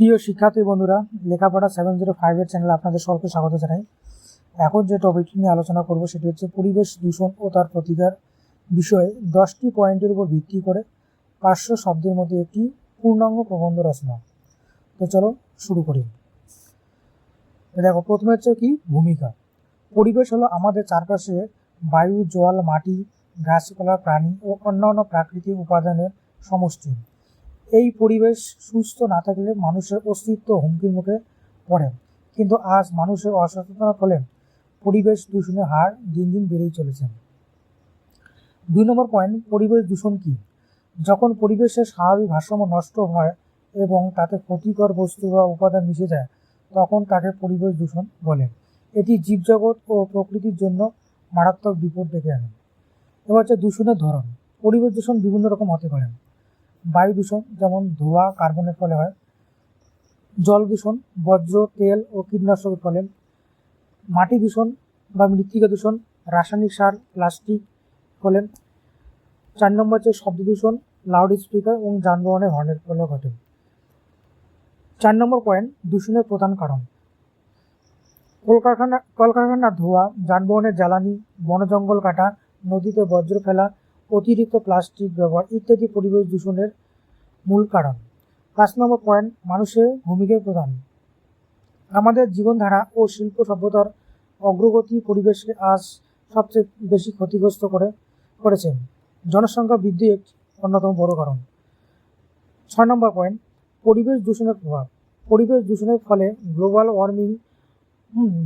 প্রিয় শিক্ষার্থী বন্ধুরা, লেখাপড়া সেভেন জিরো ফাইভের চ্যানেলে আপনাদের সকলকে স্বাগত জানাই। এখন যে টপিকটি নিয়ে আলোচনা করব সেটি হচ্ছে পরিবেশ দূষণ ও তার প্রতিকার বিষয়ে দশটি পয়েন্টের উপর ভিত্তি করে পাঁচশো শব্দের মধ্যে একটি পূর্ণাঙ্গ প্রবন্ধ রচনা। তো চলো শুরু করি। দেখো, প্রথমে হচ্ছে কি ভূমিকা। পরিবেশ হলো আমাদের চারপাশে বায়ু, জল, মাটি, গাছপালা, প্রাণী ও অন্যান্য প্রাকৃতিক উপাদানের সমষ্টি। এই পরিবেশ সুস্থ না থাকলে মানুষের অস্তিত্ব হুমকির মুখে পড়ে। কিন্তু আজ মানুষের অসচেতনার ফলে পরিবেশ দূষণের হার দিন দিন বেড়েই চলেছে। দুই নম্বর পয়েন্ট পরিবেশ দূষণ কি? যখন পরিবেশের স্বাভাবিক ভারসাম্য নষ্ট হয় এবং তাতে ক্ষতিকর বস্তু বা উপাদান মিশে যায়, তখন তাকে পরিবেশ দূষণ বলে। এটি জীবজগৎ ও প্রকৃতির জন্য মারাত্মক বিপদ ডেকে আনে। এবার হচ্ছে দূষণের ধরন। পরিবেশ দূষণ বিভিন্ন রকম হতে পারে। বায়ু দূষণ যেমন ধোঁয়া, কার্বনের ফলে হয়। জল দূষণ বজ্র তেল ও কীটনাশকের ফলে। মাটি দূষণ বা মৃত্তিকা দূষণ, রাসায়নিক সার, প্লাস্টিক ফলে। চার নম্বর হচ্ছে শব্দ দূষণ লাউড স্পিকার এবং যানবাহনের হর্নের ফলে ঘটে। চার নম্বর পয়েন্ট দূষণের প্রধান কারণ। কলকারখানা কলকারখানার ধোঁয়া, যানবাহনের জ্বালানি, বনজঙ্গল কাটা, নদীতে বজ্র ফেলা অতিরিক্ত প্লাস্টিক ব্যবহার ইত্যাদি পরিবেশ দূষণের মূল কারণ। পাঁচ নম্বর পয়েন্ট মানুষের ভূমিকা প্রদান আমাদের জীবনধারা ও শিল্প সভ্যতার অগ্রগতি পরিবেশকে আজ সবচেয়ে বেশি ক্ষতিগ্রস্ত করে, করেছে। জনসংখ্যা বৃদ্ধি একটি অন্যতম বড় কারণ। ছয় নম্বর পয়েন্ট পরিবেশ দূষণের প্রভাব। পরিবেশ দূষণের ফলে গ্লোবাল ওয়ার্মিং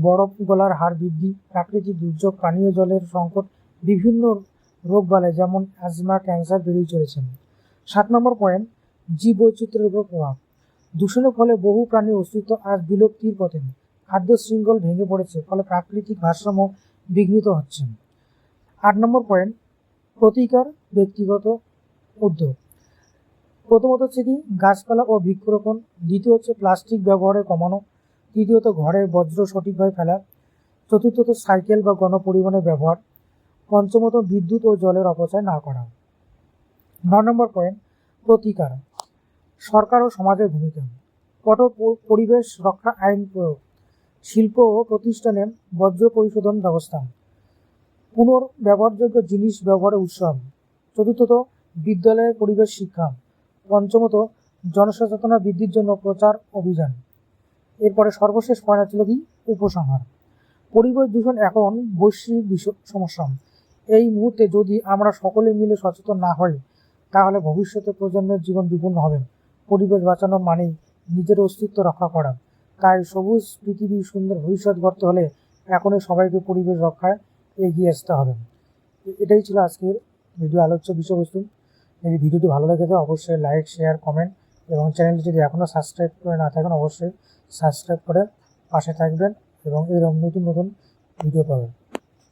বরফ গলার হার বৃদ্ধি, প্রাকৃতিক দুর্যোগ, পানীয় জলের সংকট, বিভিন্ন রোগবালাই, যেমন অ্যাজমা, ক্যান্সার বেড়েই চলেছে। সাত নম্বর পয়েন্ট জীব বৈচিত্র্যের উপর প্রভাব। দূষণের ফলে বহু প্রাণীর অস্তিত্ব আজ বিলুপ্তির পথে খাদ্য শৃঙ্খল ভেঙে পড়েছে, ফলে প্রাকৃতিক ভারসাম্য বিঘ্নিত হচ্ছে। আট নম্বর পয়েন্ট, প্রতিকার, ব্যক্তিগত উদ্যোগ। প্রথমত হচ্ছে কি, গাছপালা ও বৃক্ষরোপণ, দ্বিতীয় হচ্ছে প্লাস্টিক ব্যবহারে কমানো, তৃতীয়ত ঘরের বজ্র সঠিকভাবে ফেলা, চতুর্থত সাইকেল বা গণপরিবহনের ব্যবহার পঞ্চমত বিদ্যুৎ ও জলের অপচয় না করা। ন নম্বর পয়েন্ট প্রতিকার। সরকার ও সমাজের ভূমিকা। কঠোর পরিবেশ রক্ষা আইন প্রয়োগ। শিল্প ও প্রতিষ্ঠানে বর্জ্য পরিশোধন ব্যবস্থা। পুনর্ব্যবহারযোগ্য জিনিস ব্যবহারের উৎসব। চতুর্থত, বিদ্যালয়ের পরিবেশ শিক্ষা। পঞ্চমত জনসচেতনা বৃদ্ধির জন্য প্রচার অভিযান। এরপরে সর্বশেষ পয়েন্ট ছিল কি? উপসংহার। পরিবেশ দূষণ এখন বৈশ্বিক সমস্যা। এই মুহূর্তে যদি আমরা সকলে মিলে সচেতন না হই, তাহলে ভবিষ্যতে প্রজন্মের জীবন বিপন্ন হবে। পরিবেশ বাঁচানো মানেই নিজের অস্তিত্ব রক্ষা করা। তাই সবুজ পৃথিবী সুন্দর ভবিষ্যৎ গড়তে হলে এখনই সবাইকে পরিবেশ রক্ষায় এগিয়ে আসতে হবে। এটাই ছিল আজকের ভিডিও আলোচ্য বিষয়বস্তু। যদি ভিডিওটি ভালো লেগে থাকে, অবশ্যই লাইক, শেয়ার, কমেন্ট এবং চ্যানেলটি যদি এখনও সাবস্ক্রাইব করে না থাকেন, অবশ্যই সাবস্ক্রাইব করে পাশে থাকবেন এবং এরকম নতুন নতুন ভিডিও পাবেন।